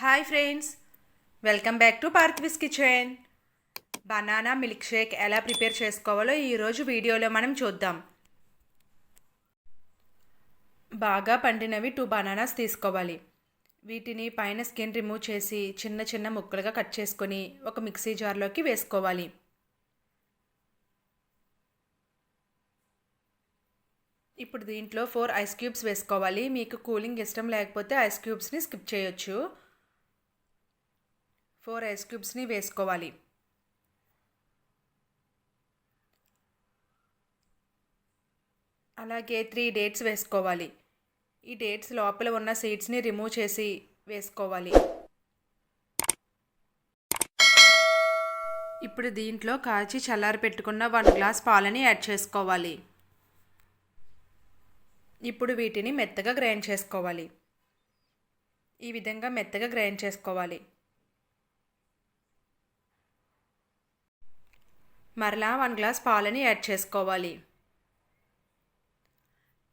Hi friends welcome back to Parthivi's kitchen banana milk shake ఎలా prepare చేసుకోవాలో ఈరోజు వీడియోలో మనం చూద్దాం. బాగా పండినవి టూ బనానాస్ తీసుకోవాలి. వీటిని పైన స్కిన్ రిమూవ్ చేసి చిన్న చిన్న ముక్కలుగా కట్ చేసుకొని ఒక మిక్సీ జార్లోకి వేసుకోవాలి. ఇప్పుడు దీంట్లో ఫోర్ ఐస్ క్యూబ్స్ వేసుకోవాలి. మీకు కూలింగ్ ఇష్టం లేకపోతే ఐస్ క్యూబ్స్ని స్కిప్ చేయొచ్చు. ఫోర్ ఐస్ క్యూబ్స్ని వేసుకోవాలి. అలాగే త్రీ డేట్స్ వేసుకోవాలి. ఈ డేట్స్ లోపల ఉన్న సీడ్స్ని రిమూవ్ చేసి వేసుకోవాలి. ఇప్పుడు దీంట్లో కాచి చల్లారి పెట్టుకున్న వన్ గ్లాస్ పాలని యాడ్ చేసుకోవాలి. ఇప్పుడు వీటిని మెత్తగా గ్రైండ్ చేసుకోవాలి. ఈ విధంగా మెత్తగా గ్రైండ్ చేసుకోవాలి. మరలా వన్ గ్లాస్ పాలని యాడ్ చేసుకోవాలి.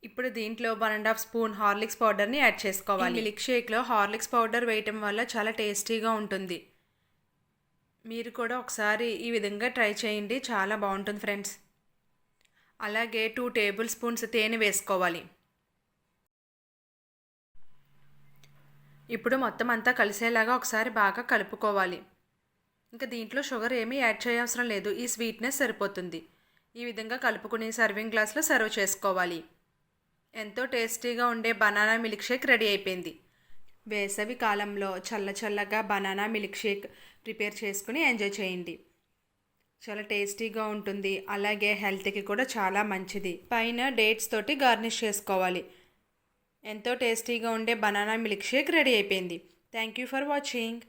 ఇప్పుడు దీంట్లో one and half spoon Horlicks పౌడర్ని యాడ్ చేసుకోవాలి. మిల్క్ షేక్లో హార్లిక్స్ పౌడర్ వేయటం వల్ల చాలా టేస్టీగా ఉంటుంది. మీరు కూడా ఒకసారి ఈ విధంగా ట్రై చేయండి. చాలా బాగుంటుంది ఫ్రెండ్స్. అలాగే టూ టేబుల్ స్పూన్స్ తేనె వేసుకోవాలి. ఇప్పుడు మొత్తం అంతా కలిసేలాగా ఒకసారి బాగా కలుపుకోవాలి. ఇంకా దీంట్లో షుగర్ ఏమీ యాడ్ చేయవసరం లేదు. ఈ స్వీట్నెస్ సరిపోతుంది. ఈ విధంగా కలుపుకుని సర్వింగ్ గ్లాస్లో సర్వ్ చేసుకోవాలి. ఎంతో టేస్టీగా ఉండే బనానా మిల్క్ షేక్ రెడీ అయిపోయింది. వేసవి కాలంలో చల్ల చల్లగా బనానా మిల్క్ షేక్ ప్రిపేర్ చేసుకుని ఎంజాయ్ చేయండి. చాలా టేస్టీగా ఉంటుంది. అలాగే హెల్త్కి కూడా చాలా మంచిది. పైన డేట్స్ తోటి గార్నిష్ చేసుకోవాలి. ఎంతో టేస్టీగా ఉండే బనానా మిల్క్ షేక్ రెడీ అయిపోయింది. Thank you for watching.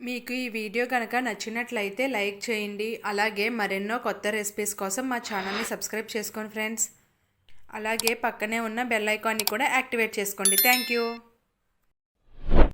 మీకు ఈ వీడియో కనుక నచ్చినట్లయితే లైక్ చేయండి. అలాగే మరెన్నో కొత్త రెసిపీస్ కోసం మా ఛానల్ని సబ్స్క్రైబ్ చేసుకోండి ఫ్రెండ్స్ అలాగే పక్కనే ఉన్న బెల్ ఐకాన్ని కూడా యాక్టివేట్ చేసుకోండి. Thank you